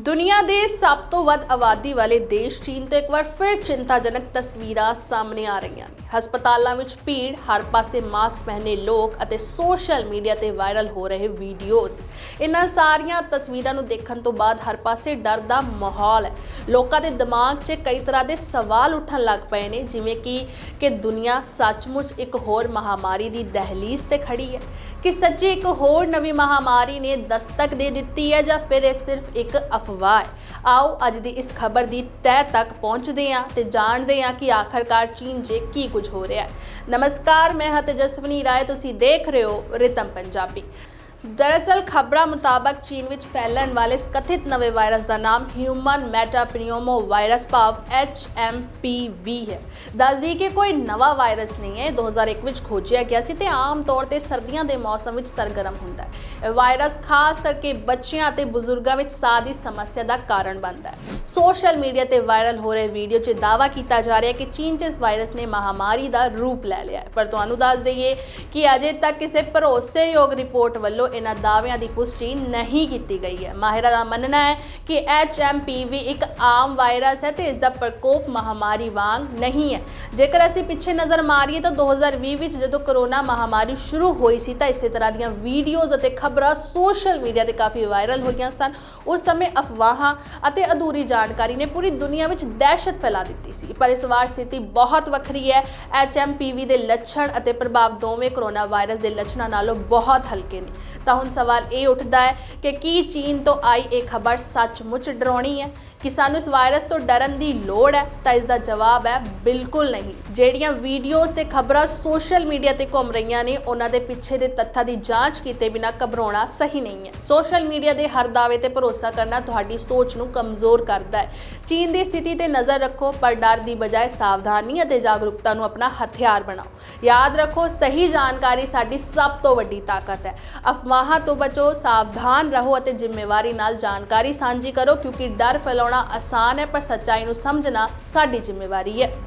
ਦੁਨੀਆ ਦੇ ਸਭ ਤੋਂ ਵੱਧ ਆਬਾਦੀ ਵਾਲੇ ਦੇਸ਼ ਚੀਨ ਤੋਂ ਇੱਕ ਵਾਰ ਫਿਰ ਚਿੰਤਾਜਨਕ ਤਸਵੀਰਾਂ ਸਾਹਮਣੇ ਆ ਰਹੀਆਂ ਨੇ। ਹਸਪਤਾਲਾਂ ਵਿੱਚ ਭੀੜ, ਹਰ ਪਾਸੇ ਮਾਸਕ ਪਹਿਨੇ ਲੋਕ ਅਤੇ ਸੋਸ਼ਲ ਮੀਡੀਆ ਤੇ ਵਾਇਰਲ ਹੋ ਰਹੇ ਵੀਡੀਓਜ਼। ਇਹਨਾਂ ਸਾਰੀਆਂ ਤਸਵੀਰਾਂ ਨੂੰ ਦੇਖਣ ਤੋਂ ਬਾਅਦ ਹਰ ਪਾਸੇ ਡਰ ਦਾ ਮਾਹੌਲ ਹੈ। ਲੋਕਾਂ ਦੇ ਦਿਮਾਗ 'ਚ ਕਈ ਤਰ੍ਹਾਂ ਦੇ ਸਵਾਲ ਉੱਠਣ ਲੱਗ ਪਏ ਨੇ, ਜਿਵੇਂ ਕਿ ਕਿ ਦੁਨੀਆ ਸੱਚਮੁੱਚ ਇੱਕ ਹੋਰ ਮਹਾਮਾਰੀ ਦੀ ਦਹਲੀਜ਼ ਤੇ ਖੜੀ ਹੈ? ਕਿ ਸੱਚੀ ਇੱਕ ਹੋਰ ਨਵੀਂ ਮਹਾਮਾਰੀ ਨੇ ਦਸਤਕ ਦੇ ਦਿੱਤੀ ਹੈ ਜਾਂ ਫਿਰ ਇਹ ਸਿਰਫ ਇੱਕ ਅਫਵਾਹ ਹੈ। ਆਓ ਅੱਜ ਦੀ ਇਸ ਖਬਰ ਦੀ ਤਹਿ ਤੱਕ ਪਹੁੰਚਦੇ ਹਾਂ ਤੇ ਜਾਣਦੇ ਹਾਂ ਕਿ ਆਖਰਕਾਰ ਚੀਨ 'ਚ ਕੀ ਕੁਝ ਹੋ ਰਿਹਾ ਹੈ। ਨਮਸਕਾਰ, ਮੈਂ ਹਾਂ ਤੇਜਸਵਨੀ ਰਾਏ, ਤੁਸੀਂ ਦੇਖ ਰਹੇ ਹੋ ਰਿਤਮ ਪੰਜਾਬੀ। ਦਰਅਸਲ, ਖਬਰਾਂ ਮੁਤਾਬਕ ਚੀਨ ਵਿੱਚ ਫੈਲਣ ਵਾਲੇ ਇਸ ਕਥਿਤ ਨਵੇਂ ਵਾਇਰਸ ਦਾ ਨਾਮ ਹਿਊਮਨ ਮੈਟਾਪਨੀਓਮੋ ਵਾਇਰਸ ਭਾਵ HMPV ਹੈ। ਦੱਸਦੀ ਕਿ ਕੋਈ ਨਵਾਂ ਵਾਇਰਸ ਨਹੀਂ ਹੈ, ਇਹ 2001 ਵਿੱਚ ਖੋਜਿਆ ਗਿਆ ਸੀ ਤੇ ਆਮ ਤੌਰ ਤੇ ਸਰਦੀਆਂ ਦੇ ਮੌਸਮ ਵਿੱਚ ਸਰਗਰਮ ਹੁੰਦਾ ਹੈ। ਇਹ ਵਾਇਰਸ ਖਾਸ ਕਰਕੇ ਬੱਚਿਆਂ ਅਤੇ ਬਜ਼ੁਰਗਾਂ ਵਿੱਚ ਸਾਹ ਦੀ ਸਮੱਸਿਆ ਦਾ ਕਾਰਨ ਬਣਦਾ ਹੈ। ਸੋਸ਼ਲ ਮੀਡੀਆ ਤੇ ਵਾਇਰਲ ਹੋ ਰਹੇ ਵੀਡੀਓ 'ਚ ਦਾਅਵਾ ਕੀਤਾ ਜਾ ਰਿਹਾ ਹੈ ਕਿ ਚੀਨ 'ਚ ਇਸ ਵਾਇਰਸ ਨੇ ਮਹਾਮਾਰੀ ਦਾ ਰੂਪ ਲੈ ਲਿਆ ਹੈ। ਪਰ ਤੁਹਾਨੂੰ ਦੱਸ ਦਈਏ ਕਿ ਅਜੇ ਤੱਕ ਕਿਸੇ ਭਰੋਸੇਯੋਗ ਰਿਪੋਰਟ ਵੱਲੋਂ ਇਹਨਾਂ ਦਾਅਵਿਆਂ ਦੀ ਪੁਸ਼ਟੀ ਨਹੀਂ ਕੀਤੀ ਗਈ ਹੈ। ਮਾਹਿਰਾਂ ਦਾ ਮੰਨਣਾ ਹੈ ਕਿ HMPV ਇੱਕ ਆਮ ਵਾਇਰਸ ਹੈ ਤੇ ਇਸ ਦਾ ਪ੍ਰਕੋਪ ਮਹਾਮਾਰੀ ਵਾਂਗ ਨਹੀਂ ਹੈ। ਜੇਕਰ ਅਸੀਂ ਪਿੱਛੇ ਨਜ਼ਰ ਮਾਰੀਏ ਤਾਂ 2020 ਵਿੱਚ ਜਦੋਂ ਕਰੋਨਾ ਮਹਾਮਾਰੀ ਸ਼ੁਰੂ ਹੋਈ ਸੀ ਤਾਂ ਇਸੇ ਤਰ੍ਹਾਂ ਦੀਆਂ ਵੀਡੀਓਜ਼ ਅਤੇ ਖਬਰਾਂ ਸੋਸ਼ਲ ਮੀਡੀਆ ਤੇ ਕਾਫੀ ਵਾਇਰਲ ਹੋਈਆਂ ਸਨ। ਉਸ ਸਮੇਂ ਅਫਵਾਹਾਂ ਅਤੇ ਅਧੂਰੀ ਜਾਣਕਾਰੀ ਨੇ ਪੂਰੀ ਦੁਨੀਆ ਵਿੱਚ ਦਹਿਸ਼ਤ ਫੈਲਾ ਦਿੱਤੀ ਸੀ। ਪਰ ਇਸ ਵਾਰ ਸਥਿਤੀ ਬਹੁਤ ਵੱਖਰੀ ਹੈ। HMPV ਦੇ ਲੱਛਣ ਅਤੇ ਪ੍ਰਭਾਵ ਦੋਵੇਂ ਕਰੋਨਾ ਵਾਇਰਸ ਦੇ ਲੱਛਣਾਂ ਨਾਲੋਂ ਬਹੁਤ ਹਲਕੇ ਨੇ। ਤਾਂ ਹੁਣ ਸਵਾਲ ਇਹ ਉੱਠਦਾ ਹੈ ਕਿ ਕੀ ਚੀਨ ਤੋਂ ਆਈ ਇਹ ਖਬਰ ਸੱਚਮੁੱਚ ਡਰਾਉਣੀ ਹੈ? ਕਿ ਸਾਨੂੰ ਇਸ ਵਾਇਰਸ ਤੋਂ ਡਰਨ ਦੀ ਲੋੜ ਹੈ, ਤਾਂ ਇਸ ਦਾ ਜਵਾਬ ਹੈ ਬਿਲਕੁਲ ਨਹੀਂ। ਜਿਹੜੀਆਂ ਵੀਡੀਓਜ਼ ਤੇ ਖਬਰਾਂ ਸੋਸ਼ਲ ਮੀਡੀਆ ਤੇ ਘੁੰਮ ਰਹੀਆਂ ਨੇ, ਉਹਨਾਂ ਦੇ ਪਿੱਛੇ ਦੇ ਤੱਥਾਂ ਦੀ ਜਾਂਚ ਕੀਤੇ ਬਿਨਾਂ ਘਬਰਾਉਣਾ ਸਹੀ ਨਹੀਂ ਹੈ। ਸੋਸ਼ਲ ਮੀਡੀਆ ਦੇ ਹਰ ਦਾਅਵੇ ਤੇ ਭਰੋਸਾ ਕਰਨਾ ਤੁਹਾਡੀ ਸੋਚ ਨੂੰ ਕਮਜ਼ੋਰ ਕਰਦਾ ਹੈ। ਚੀਨ ਦੀ ਸਥਿਤੀ ਤੇ ਨਜ਼ਰ ਰੱਖੋ, ਪਰ ਡਰ ਦੀ ਬਜਾਏ ਸਾਵਧਾਨੀ ਅਤੇ ਜਾਗਰੂਕਤਾ ਨੂੰ ਆਪਣਾ ਹਥਿਆਰ ਬਣਾਓ। ਯਾਦ ਰੱਖੋ, ਸਹੀ ਜਾਣਕਾਰੀ ਸਾਡੀ ਸਭ ਤੋਂ ਵੱਡੀ ਤਾਕਤ ਹੈ। ਅਫਵਾਹਾਂ ਤੋਂ ਬਚੋ, ਸਾਵਧਾਨ ਰਹੋ ਅਤੇ ਜ਼ਿੰਮੇਵਾਰੀ ਨਾਲ ਜਾਣਕਾਰੀ ਸਾਂਝੀ ਕਰੋ, ਕਿਉਂਕਿ ਡਰ ਫੈਲਾਉਣ ਆਸਾਨ ਹੈ ਪਰ ਸੱਚਾਈ ਨੂੰ ਸਮਝਣਾ ਸਾਡੀ ਜ਼ਿੰਮੇਵਾਰੀ ਹੈ।